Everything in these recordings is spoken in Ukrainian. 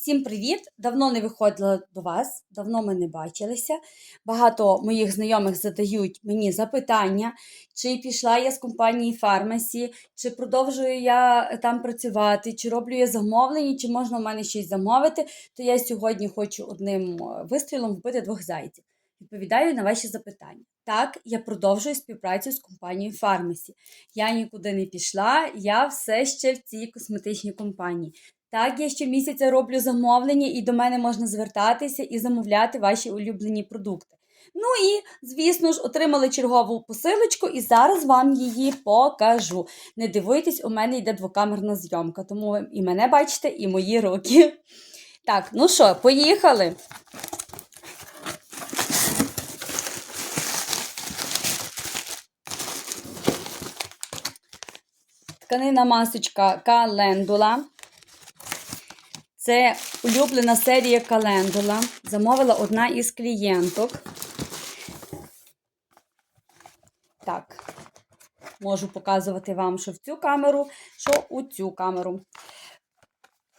Всім привіт! Давно не виходила до вас, давно ми не бачилися. Багато моїх знайомих задають мені запитання, чи пішла я з компанії Фармасі, чи продовжую я там працювати, чи роблю я замовлення, чи можна в мене щось замовити. То я сьогодні хочу одним е, вистрілом вбити двох зайців. Відповідаю на ваші запитання. Так, я продовжую співпрацю з компанією Фармасі. Я нікуди не пішла, я все ще в цій косметичній компанії. Так, я щомісяця роблю замовлення, і до мене можна звертатися і замовляти ваші улюблені продукти. Ну і, звісно ж, отримали чергову посилочку, і зараз вам її покажу. Не дивуйтесь, у мене йде двокамерна зйомка, тому ви і мене бачите, і мої руки. Так, ну що, поїхали. Тканина масочка календула. Це улюблена серія календула. Замовила одна із клієнток. Так, можу показувати вам, що в цю камеру, що у цю камеру.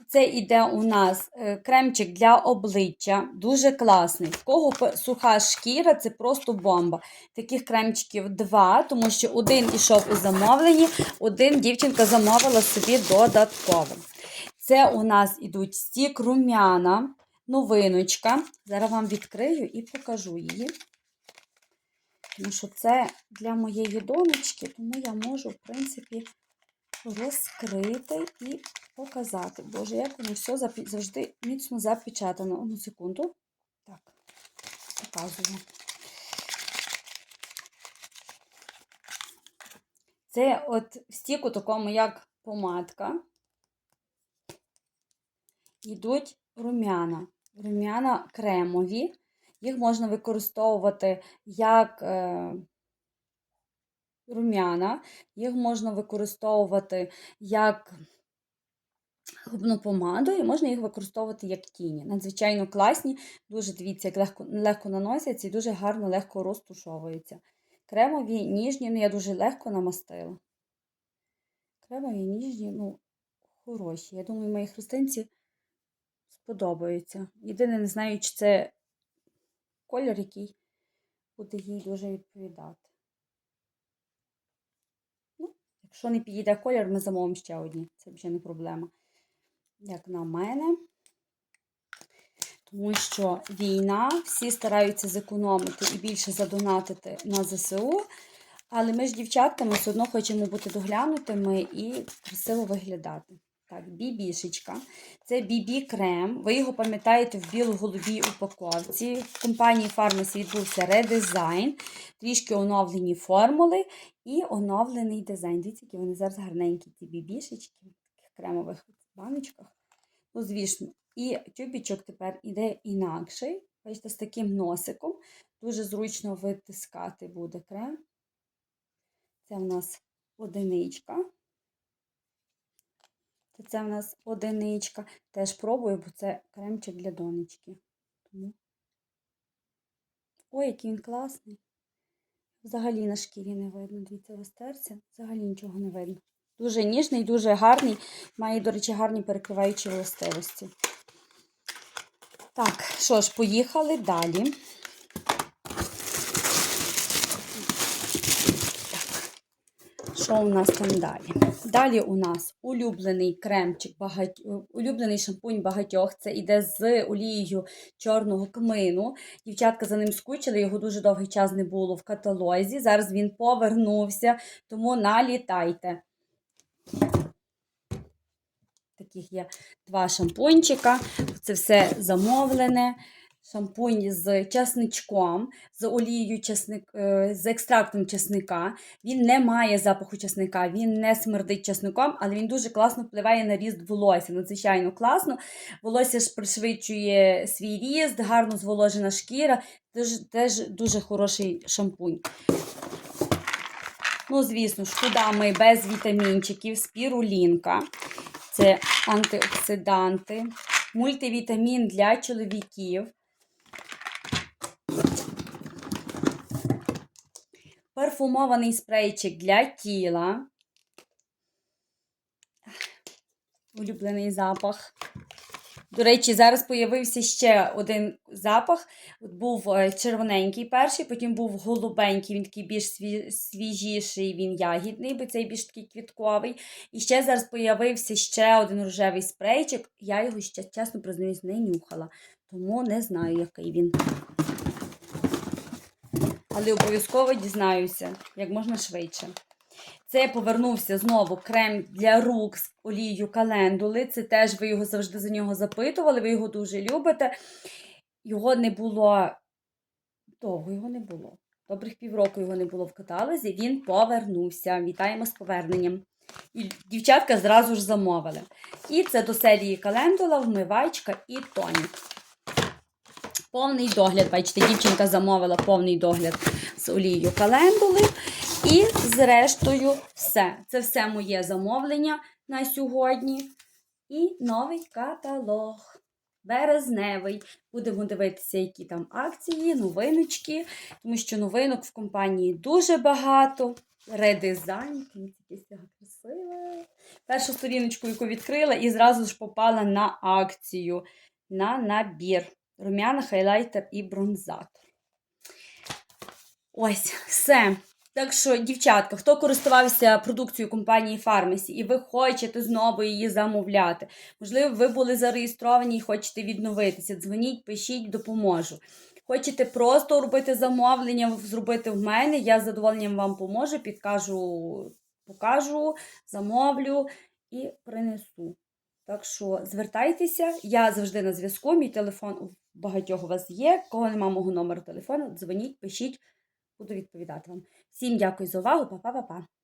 Це іде у нас е, кремчик для обличчя, дуже класний. В кого суха шкіра, це просто бомба. Таких кремчиків два, тому що один ішов у замовленні, один дівчинка замовила собі додатково. Це у нас ідуть стік румяна, новиночка. Зараз вам відкрию і покажу її. Тому що це для моєї донечки, тому я можу, в принципі, розкрити і показати. Боже, як воно все завжди міцно запечатано. Одну секунду. Так, показую. Це от в стіку такому, як помадка. Йдуть рум'яна. Рум'яна кремові. Їх можна використовувати як е, рум'яна, їх можна використовувати як губну помаду, і можна їх використовувати як тіні. Надзвичайно класні, дуже дивіться, як легко, легко наносяться і дуже гарно легко розтушовуються. Кремові, ніжні, ну я дуже легко намастила. Кремові, ніжні, ну, хороші. Я думаю, моїй христинці сподобаються. Єдине, не знаю, чи це колір, який буде їй дуже відповідати. Ну, якщо не підійде колір, ми замовимо ще одні. Це вже не проблема. Як на мене. Тому що війна, всі стараються зекономити і більше задонатити на ЗСУ. Але ми ж, дівчатками, все одно хочемо бути доглянутими і красиво виглядати. Так, бібішечка. Це бібі-крем. Ви його пам'ятаєте в біло-голубій упаковці. В компанії Фармасі відбувся редизайн, трішки оновлені формули і оновлений дизайн. Дивіться, які вони зараз гарненькі, ці бібішечки в таких кремових баночках. Ну, звісно, і тюбічок тепер іде інакший. Бачите, з таким носиком. Дуже зручно витискати буде крем. Це в нас одиничка. Це, це в нас одиничка. Теж пробую, бо це кремчик для донечки. Тому... Ой, який він класний. Взагалі на шкірі не видно. Дивіться, розтерся. Взагалі нічого не видно. Дуже ніжний, дуже гарний. Має, до речі, гарні перекриваючі властивості. Так, що ж, поїхали далі. Що у нас там далі? Далі у нас улюблений кремчик, багать... улюблений шампунь багатьох. Це іде з олією чорного кмину. Дівчатка за ним скучили, його дуже довгий час не було в каталозі. Зараз він повернувся, тому налітайте. Таких є два шампунчика. Це все замовлене. Шампунь з часничком, з олією часник, е, з екстрактом часника. Він не має запаху часника, він не смердить часником, але він дуже класно впливає на ріст волосся. Надзвичайно класно. Волосся ж пришвидшує свій ріст, гарно зволожена шкіра. Теж, теж дуже хороший шампунь. Ну, звісно куди ми без вітамінчиків, спірулінка. Це антиоксиданти, мультивітамін для чоловіків. Парфумований спрейчик для тіла. Улюблений запах. До речі, зараз появився ще один запах. Був е, червоненький перший, потім був голубенький, він такий більш свіжіший, він ягідний, бо цей більш такий квітковий. І ще зараз появився ще один рожевий спрейчик. Я його ще, чесно признаюсь, не нюхала, тому не знаю, який він. Але обов'язково дізнаюся, як можна швидше. Це повернувся знову крем для рук з олією календули. Це теж ви його завжди за нього запитували, ви його дуже любите. Його не було довго його не було. Добрих півроку його не було в каталозі. Він повернувся. Вітаємо з поверненням. І дівчатка зразу ж замовили. І це до серії календула, вмивачка і тонік. Повний догляд. Бачите, дівчинка замовила повний догляд з олією календули. І зрештою, все. Це все моє замовлення на сьогодні. І новий каталог. Березневий. Будемо дивитися, які там акції, новиночки, тому що новинок в компанії дуже багато. Редизайн. Першу сторіночку, яку відкрила, і зразу ж попала на акцію, на набір. Рум'яна, хайлайтер і бронзатор. Ось, все. Так що, дівчатка, хто користувався продукцією компанії Фармасі і ви хочете знову її замовляти, можливо, ви були зареєстровані і хочете відновитися, дзвоніть, пишіть, допоможу. Хочете просто робити замовлення, зробити в мене, я з задоволенням вам поможу, підкажу, покажу, замовлю і принесу. Так що звертайтеся, я завжди на зв'язку, мій телефон у багатьох у вас є. Кого нема мого номеру телефону, дзвоніть, пишіть, буду відповідати вам. Всім дякую за увагу, па-па-па-па.